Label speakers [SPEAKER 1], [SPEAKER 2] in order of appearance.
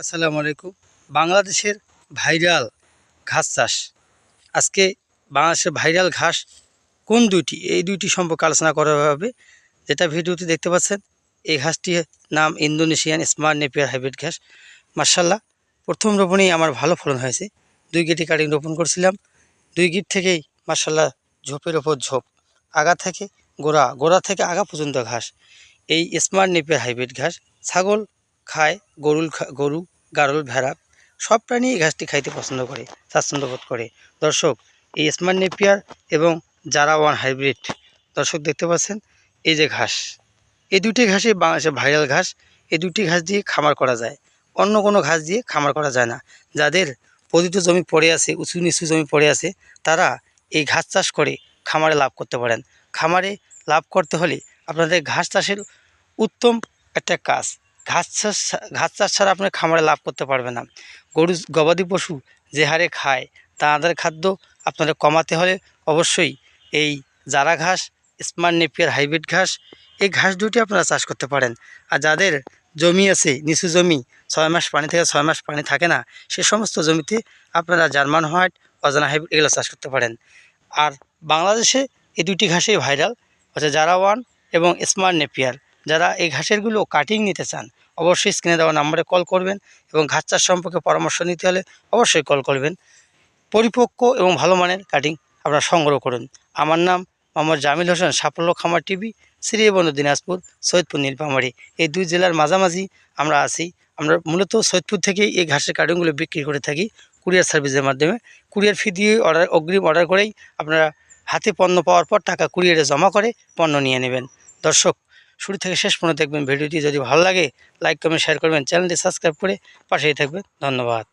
[SPEAKER 1] আসসালামু আলাইকুম। বাংলাদেশের ভাইরাল ঘাস চাষ। আজকে বাংলাদেশের ভাইরাল ঘাস কোন দুইটি? এই দুইটি সম্পর্কে আলোচনা করা হবে। যেটা ভিডিওতে দেখতে পাচ্ছেন, এই ঘাসটির নাম ইন্দোনেশিয়ান স্মার্ট নেপিয়ার হাইব্রিড ঘাস। মার্শাল্লাহ প্রথম রোপণেই আমার ভালো ফলন হয়েছে। দুই গিটি কাটিং রোপণ করছিলাম। দুই গিট থেকেই মার্শাল্লাহ ঝোপের ওপর ঝোপ, আগা থেকে গোড়া গোড়া থেকে আগা পর্যন্ত ঘাস। এই স্মার্ট নেপিয়ার হাইব্রিড ঘাস ছাগল খায়, গরুল গরু, গারল, ভেড়া, সব প্রাণী এই ঘাসটি খাইতে পছন্দ করে, স্বাচ্ছন্দ্য বোধ করে। দর্শক, এই স্মার্ট নেপিয়ার এবং জারা ওয়ান হাইব্রিড, দর্শক দেখতে পাচ্ছেন, এই যে ঘাস, এই দুটি ঘাসই বাংলাদেশের ভাইরাল ঘাস, এই দুটি ঘাস দিয়ে খামার করা যায়। অন্য কোনো ঘাস দিয়ে খামার করা যায় না। যাদের পতিত জমি পড়ে আছে, উঁচু নিচু জমি পড়ে আছে, তারা এই ঘাস চাষ করে খামারে লাভ করতে পারেন। খামারে লাভ করতে হলে আপনাদের ঘাস চাষের উত্তম একটা কাজ। ঘাস চাষ ঘাস চাষ ছাড়া আপনার খামারে লাভ করতে পারবে না। গরু, গবাদি পশু যে হারে খায় তাদের খাদ্য আপনাদের কমাতে হলে অবশ্যই এই জারা ঘাস, স্মার্ট নেপিয়ার হাইব্রিড ঘাস, এই ঘাস দুটি আপনারা চাষ করতে পারেন। আর যাদের জমি আছে, নিচু জমি, ছয় মাস পানি থেকে ছয় মাস পানি থাকে না, সে সমস্ত জমিতে আপনারা জার্মান হোয়াইট, অজানা হাইব্রিড এগুলো চাষ করতে পারেন। আর বাংলাদেশে এই দুটি ঘাসেই ভাইরাল, হচ্ছে জারা ওয়ান এবং স্মার্ট নেপিয়ার। যারা এই ঘাসেরগুলো কাটিং নিতে চান, অবশ্যই স্ক্রিনে দেওয়া নাম্বারে কল করবেন এবং ঘাস চাষ সম্পর্কে পরামর্শ নিতে হলে অবশ্যই কল করবেন। পরিপক্ক এবং ভালো মানের কাটিং আপনারা সংগ্রহ করুন। আমার নাম মোহাম্মদ জামিল হোসেন, সাফল্য খামার টিভি শ্রীবন্ধু দিনাজপুর, সৈয়দপুর নীলপামারি এই দুই জেলার মাঝামাঝি আমরা আছি। আমরা মূলত সৈয়দপুর থেকেই এই ঘাসের কাটিংগুলো বিক্রি করে থাকি কুরিয়ার সার্ভিসের মাধ্যমে। কুরিয়ার ফি দিয়ে অর্ডার অগ্রিম অর্ডার করেই আপনারা হাতে পণ্য পাওয়ার পর টাকা কুরিয়ারে জমা করে পণ্য নিয়ে নেবেন। দর্শক শুরু থেকে শেষ পর্যন্ত দেখবেন ভিডিওটি। যদি ভালো লাগে লাইক কমেন্ট শেয়ার করবেন। চ্যানেলটি সাবস্ক্রাইব করে পাশেই থাকবেন। ধন্যবাদ।